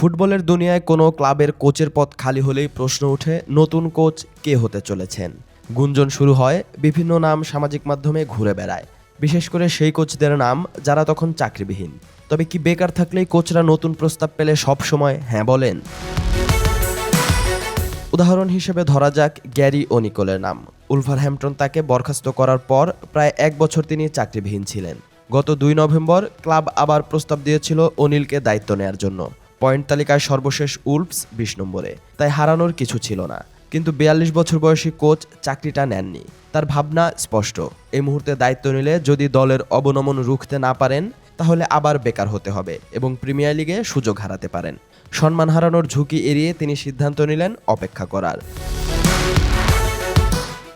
ফুটবলের দুনিয়ায় কোনো ক্লাবের কোচের পদ খালি হলেই প্রশ্ন ওঠে, নতুন কোচ কে হতে চলেছেন? গুঞ্জন শুরু হয়, বিভিন্ন নাম সামাজিক মাধ্যমে ঘুরে বেড়ায়। বিশেষ করে সেই কোচদের নাম যারা তখন চাকরিবিহীন। তবে কি বেকার থাকলেই কোচরা নতুন প্রস্তাব পেলে সব সময় হ্যাঁ বলেন? উদাহরণ হিসেবে ধরা যাক গ্যারি ও নিকোলের নাম। উলভারহ্যাম্পটন তাকে বরখাস্ত করার পর প্রায় এক বছর তিনি চাকরিবিহীন ছিলেন। গত দুই নভেম্বর ক্লাব আবার প্রস্তাব দিয়েছিল অনিলকে দায়িত্ব নেয়ার জন্য। পয়েন্ট তালিকায় সর্বশেষ উলফস বিশ নম্বরে। তাই হারানোর কিছু ছিল না। কিন্তু বিয়াল্লিশ বছর বয়সী কোচ চাকরিটা নেননি। তার ভাবনা স্পষ্ট। এই মুহূর্তে দায়িত্ব নিলে যদি দলের অবনমন রুখতে না পারেন, তাহলে আবার বেকার হতে হবে এবং প্রিমিয়ার লিগে সুযোগ হারাতে পারেন। সম্মান হারানোর ঝুঁকি এড়িয়ে তিনি সিদ্ধান্ত নিলেন অপেক্ষা করার।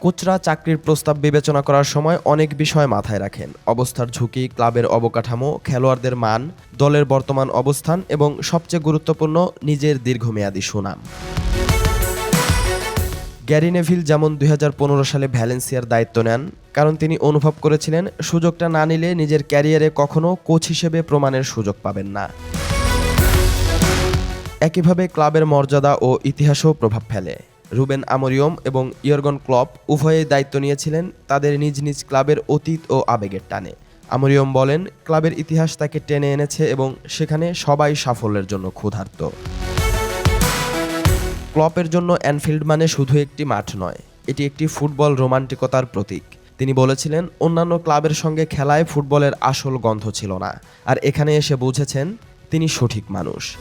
কোচরা চাকরির প্রস্তাব বিবেচনা করার সময় অনেক বিষয় মাথায় রাখেন। অবস্থার ঝুঁকি, ক্লাবের অবকাঠামো, খেলোয়াড়দের মান, দলের বর্তমান অবস্থান এবং সবচেয়ে গুরুত্বপূর্ণ নিজের দীর্ঘমেয়াদী সুনাম। গ্যারি নেভিল যেমন দুই হাজার পনেরো সালে ভ্যালেন্সিয়ার দায়িত্ব নেন, কারণ তিনি অনুভব করেছিলেন সুযোগটা না নিলে নিজের ক্যারিয়ারে কখনো কোচ হিসেবে প্রমাণের সুযোগ পাবেন না। একইভাবে ক্লাবের মর্যাদা ও ইতিহাসও প্রভাব ফেলে। রুবেন আমরিয়ম এবং ইয়র্গন ক্লপ উভয়েই দায়িত্ব নিয়েছিলেন তাদের নিজ নিজ ক্লাবের অতীত ও আবেগের টানে। আমরিয়ম বলেন, ক্লাবের ইতিহাস তাকে টেনে এনেছে এবং সেখানে সবাই সাফল্যের জন্য ক্ষুধার্ত। ক্লপের জন্য অ্যানফিল্ড মানে শুধু একটি মাঠ নয়, এটি একটি ফুটবল রোমান্টিকতার প্রতীক। তিনি বলেছিলেন, অন্যান্য ক্লাবের সঙ্গে খেলায় ফুটবলের আসল গন্ধ ছিল না, আর এখানে এসে বুঝেছেন, তিনি সঠিক মানুষ।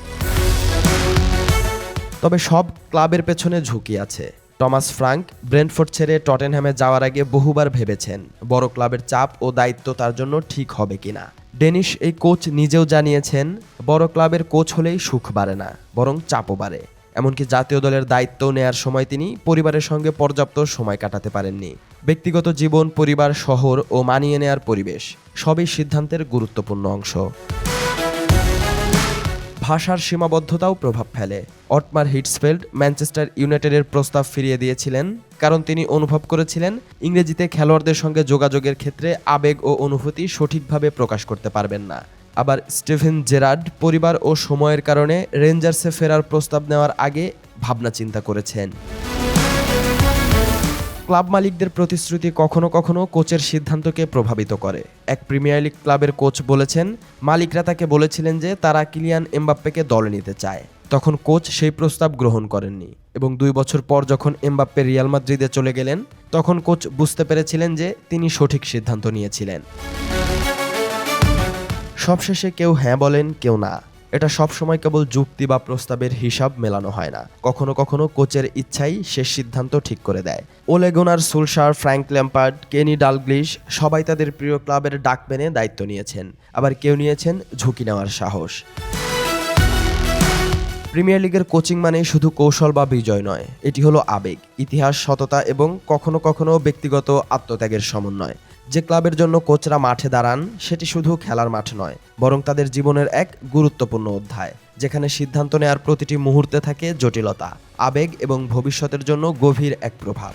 তবে সব ক্লাবের পেছনে ঝুঁকি আছে। টমাস ফ্রাঙ্ক ব্রেন্টফোর্ড ছেড়ে টটেনহ্যামে যাওয়ার আগে বহুবার ভেবেছেন বড় ক্লাবের চাপ ও দায়িত্ব তার জন্য ঠিক হবে কিনা। ডেনিশ এই কোচ নিজেও জানিয়েছেন, বড় ক্লাবের কোচ হলেই সুখ বাড়ে না, বরং চাপও বাড়ে। এমনকি জাতীয় দলের দায়িত্ব নেয়ার সময় তিনি পরিবারের সঙ্গে পর্যাপ্ত সময় কাটাতে পারেননি। ব্যক্তিগত জীবন, পরিবার, শহর ও মানিয়ে নেয়ার পরিবেশ সবই সিদ্ধান্তের গুরুত্বপূর্ণ অংশ। ভাষার সীমাবদ্ধতাও প্রভাব ফেলে। অটমার হিটসফেল্ড ম্যানচেস্টার ইউনাইটেডের প্রস্তাব ফিরিয়ে দিয়েছিলেন, কারণ তিনি অনুভব করেছিলেন ইংরেজিতে খেলোয়াড়দের সঙ্গে যোগাযোগের ক্ষেত্রে আবেগ ও অনুভূতি সঠিকভাবে প্রকাশ করতে পারবেন না। আবার স্টিভেন জেরার্ড পরিবার ও সময়ের কারণে রেঞ্জার্সে ফেরার প্রস্তাব নেওয়ার আগে ভাবনা চিন্তা করেছেন। ক্লাব মালিকদের প্রতিশ্রুতি কখনো কখনো কোচের সিদ্ধান্তকে প্রভাবিত করে। এক প্রিমিয়ার লিগ ক্লাবের কোচ বলেছেন, মালিকরা তাকে বলেছিলেন যে তারা কিলিয়ান এমবাপ্পেকে দলে নিতে চায়। তখন কোচ সেই প্রস্তাব গ্রহণ করেননি এবং দুই বছর পর যখন এমবাপ্পে রিয়াল মাদ্রিদে চলে গেলেন, তখন কোচ বুঝতে পেরেছিলেন যে তিনি সঠিক সিদ্ধান্ত নিয়েছিলেন। সবশেষে কেউ হ্যাঁ বলেন, কেউ না। এটা সবসময় কেবল যুক্তি বা প্রস্তাবের হিসাব মেলানো হয় না। কখনো কখনো কোচের ইচ্ছাই শেষ সিদ্ধান্ত ঠিক করে দেয়। Ole Gunnar Solskjaer Frank Lampard, Kenny Dalglish সবাই তাদের প্রিয় ক্লাবের ডাক মেনে দায়িত্ব নিয়েছেন। আবার কেউ নিয়েছেন ঝুঁকি নেওয়ার সাহস। প্রিমিয়ার লিগের কোচিং মানে শুধু কৌশল বা বিজয় নয়, এটি হলো আবেগ, ইতিহাস, সততা এবং কখনো কখনো ব্যক্তিগত আত্মত্যাগের সমন্বয়। যে ক্লাবের জন্য কোচরা মাঠে দাঁড়ান, সেটি শুধু খেলার মাঠ নয়, বরং তাদের জীবনের এক গুরুত্বপূর্ণ অধ্যায়, যেখানে সিদ্ধান্ত নেওয়ার প্রতিটি মুহূর্তে থাকে জটিলতা, আবেগ এবং ভবিষ্যতের জন্য গভীর এক প্রভাব।